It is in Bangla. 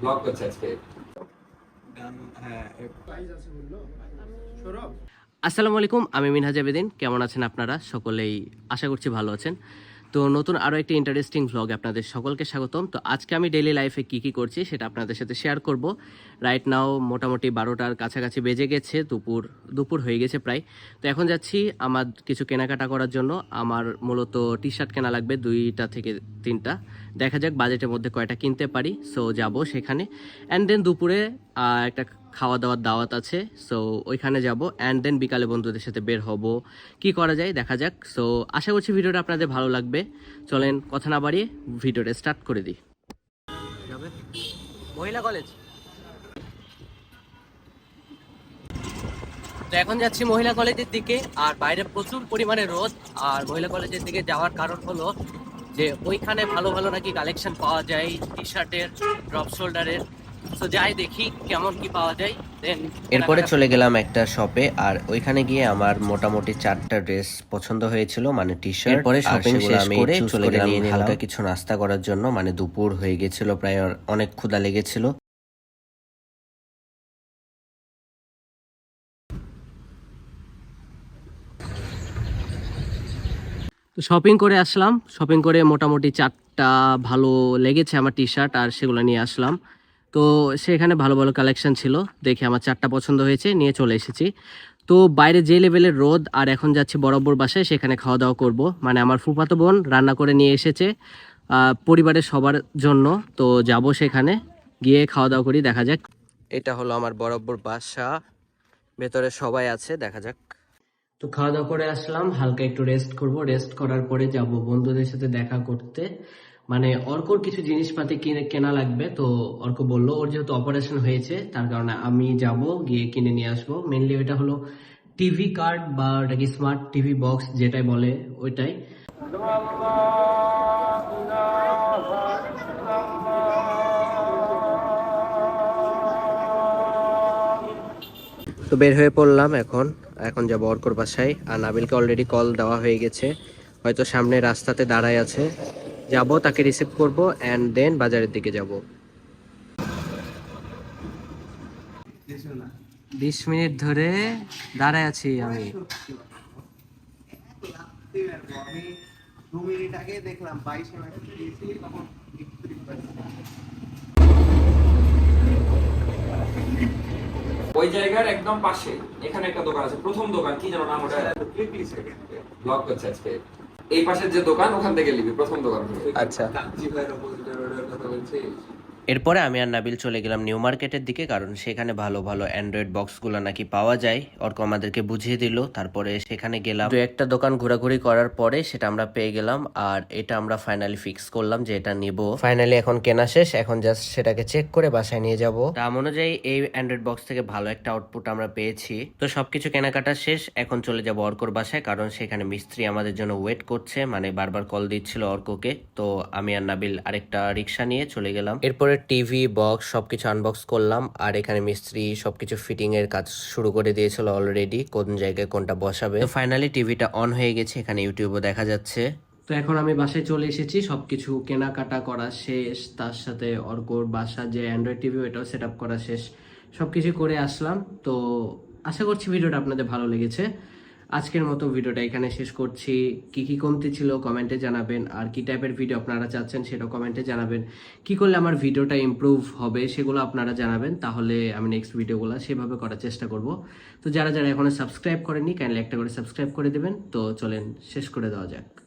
ব্লগ করছে আজকে হ্যাঁ আসসালামু আলাইকুম আমি মিনহাজ আবেদিন কেমন আছেন আপনারা? সকলেই আশা করছি ভালো আছেন। তো নতুন আরও একটি ইন্টারেস্টিং ভ্লগ আপনাদের সকলকে স্বাগতম। তো আজকে আমি ডেইলি লাইফে কী কী করছি সেটা আপনাদের সাথে শেয়ার করব। রাইট নাও মোটামুটি বারোটার কাছাকাছি বেজে গেছে দুপুর দুপুর হয়ে গেছে প্রায়। তো এখন যাচ্ছি আমার কিছু কেনাকাটা করার জন্য। আমার মূলত টি শার্ট কেনা লাগবে দুইটা থেকে তিনটা। দেখা যাক বাজেটের মধ্যে কয়টা কিনতে পারি। সো যাব সেখানে। অ্যান্ড দেন দুপুরে একটা খাওয়া দাওয়ার দাওয়াত আছে। সো ওইখানে যাব। অ্যান্ড দেন বিকালে বন্ধুদের সাথে বের হব। কি করা যায়? দেখা যাক। সো আশা করছি ভিডিওটা আপনাদের ভালো লাগবে। চলেন, কথা না বাড়িয়ে ভিডিওটা স্টার্ট করে দিই। মহিলা কলেজ তো এখন যাচ্ছি মহিলা কলেজের দিকে। আর বাইরে প্রচুর পরিমাণে রোদ। আর মহিলা কলেজের দিকে যাওয়ার কারণ হলো যে ওইখানে ভালো ভালো নাকি কালেকশন পাওয়া যায় টি শার্টের ড্রপ শোল্ডারের তো যাই দেখি কেমন কি পাওয়া যায় দেন এরপরে চলে গেলাম একটা শপে আর ওইখানে গিয়ে আমার মোটামুটি চারটা ড্রেস পছন্দ হয়েছিল মানে টি শার্ট এরপরে শপিং শেষ করে চলে গেলাম হালকা কিছু নাস্তা করার জন্য মানে দুপুর হয়ে গেছিল প্রায় অনেক ক্ষুধা লেগেছিল। তো শপিং করে আসলাম। শপিং করে মোটামুটি চারটা ভালো লেগেছে আমার টি শার্ট আর সেগুলো নিয়ে আসলাম। তো সেখানে ভালো ভালো কালেকশন ছিল। দেখে আমার চারটা পছন্দ হয়েছে, নিয়ে চলে এসেছি। তো বাইরে যে লেভেলের রোদ আর এখন যাচ্ছি বরাবর বাসায়, সেখানে খাওয়া দাওয়া করব। মানে আমার ফুফাতো বোন রান্না করে নিয়ে এসেছে পরিবারের সবার জন্য। তো যাব সেখানে, গিয়ে খাওয়া দাওয়া করি, দেখা যাক। এটা হলো আমার বরাবর বাসা। ভেতরে সবাই আছে, দেখা যাক। তো খাওয়া দাওয়া করে আসলাম, হালকা একটু রেস্ট করব। রেস্ট করার পরে যাব বন্ধুদের সাথে দেখা করতে। মানে অর্কর কিছু জিনিসপাতি কিনে, কেনা লাগবে, তো অর্ক বলল, ওর যেহেতু অপারেশন হয়েছে, তার কারণে আমি যাব, গিয়ে কিনে নিয়ে আসব। মেনলি ওইটা হলো টিভি কার্ড বা ওটাকে স্মার্ট টিভি বক্স যেটাই বলে ওইটাই। তো বের হয়ে পড়লাম এখন। এখন যাব অর্কর বাসায়। আর নাবিলকে অলরেডি কল দেওয়া হয়ে গেছে। হয়তো সামনে রাস্তাতে দাঁড়ায় আছে। যাব, তাকে রিসিভ করব অ্যান্ড দেন বাজারের দিকে যাব। বিশ মিনিট ধরে দাঁড়ায় আছি আমি। দু মিনিট আগে দেখলাম তখন একত্রিশ বাজে। ওই জায়গার একদম পাশে এখানে একটা দোকান আছে প্রথম দোকান কি জানো নাম ওটা? ব্লক ব্লগ করছে আজকে। এই পাশের যে দোকান ওখান থেকে নিবি প্রথম দোকান আচ্ছা। জি ভাইয়ের অপোজিটের রোডের কথা বলছি এরপরে আমি আর নাবিল চলে গেলাম নিউ মার্কেটের দিকে, কারণ সেখানে ভালো ভালো অ্যান্ড্রয়েড বক্সগুলো নাকি পাওয়া যায়। অর্ক আমাদেরকে বুঝিয়ে দিল, তারপরে সেখানে গেলাম। দু একটা দোকান ঘোরাঘুরি করার পরে সেটা আমরা পেয়ে গেলাম, আর এটা আমরা ফাইনালি ফিক্স করলাম যে এটা নিব। ফাইনালি এখন কেনা শেষ, এখন জাস্ট সেটাকে চেক করে বাসায় নিয়ে যাব। দাম অনুযায়ী এই অ্যান্ড্রয়েড বক্স থেকে ভালো একটা আউটপুট আমরা পেয়েছি। তো সবকিছু কেনাকাটা শেষ, এখন চলে যাব অর্কর বাসায়, কারণ সেখানে মিস্ত্রি আমাদের জন্য ওয়েট করছে মানে বারবার কল দিচ্ছিল অর্ককে। তো আমি আর নাবিল আরেকটা রিক্সা নিয়ে চলে গেলাম। এরপরে টিভি বক্স সবকিছু আনবক্স করলাম আর এখানে মিস্ত্রি সবকিছু ফিটিং এর কাজ শুরু করে দিয়েছিল অলরেডি কোন জায়গায় কোনটা বসাবে। তো ফাইনালি টিভিটা অন হয়ে গেছে, এখানে ইউটিউবও দেখা যাচ্ছে। তো এখন আমি বাসায় চলে এসেছি, সবকিছু কেনাকাটা করা শেষ, তার সাথে অর্কর বাসা যে অ্যান্ড্রয়েড টিভি ওটাও সেট আপ করা শেষ, সবকিছু করে আসলাম। তো আশা করছি ভিডিওটা আপনাদের ভালো লেগেছে। আজকের মতো ভিডিওটা এখানে শেষ করছি। কি কি কমতি ছিল কমেন্টে জানাবেন। আর কি টাইপের ভিডিও আপনারা চাচ্ছেন সেটা কমেন্টে জানাবেন। কি করলে আমার ভিডিওটা ইম্প্রুভ হবে সেগুলো আপনারা জানাবেন। তাহলে আমি নেক্সট ভিডিওগুলো সেভাবে করার চেষ্টা করব। তো যারা যারা এখনও সাবস্ক্রাইব করেনি কাইন্ডলি একটা করে সাবস্ক্রাইব করে দেবেন। তো চলেন, শেষ করে দেওয়া যাক।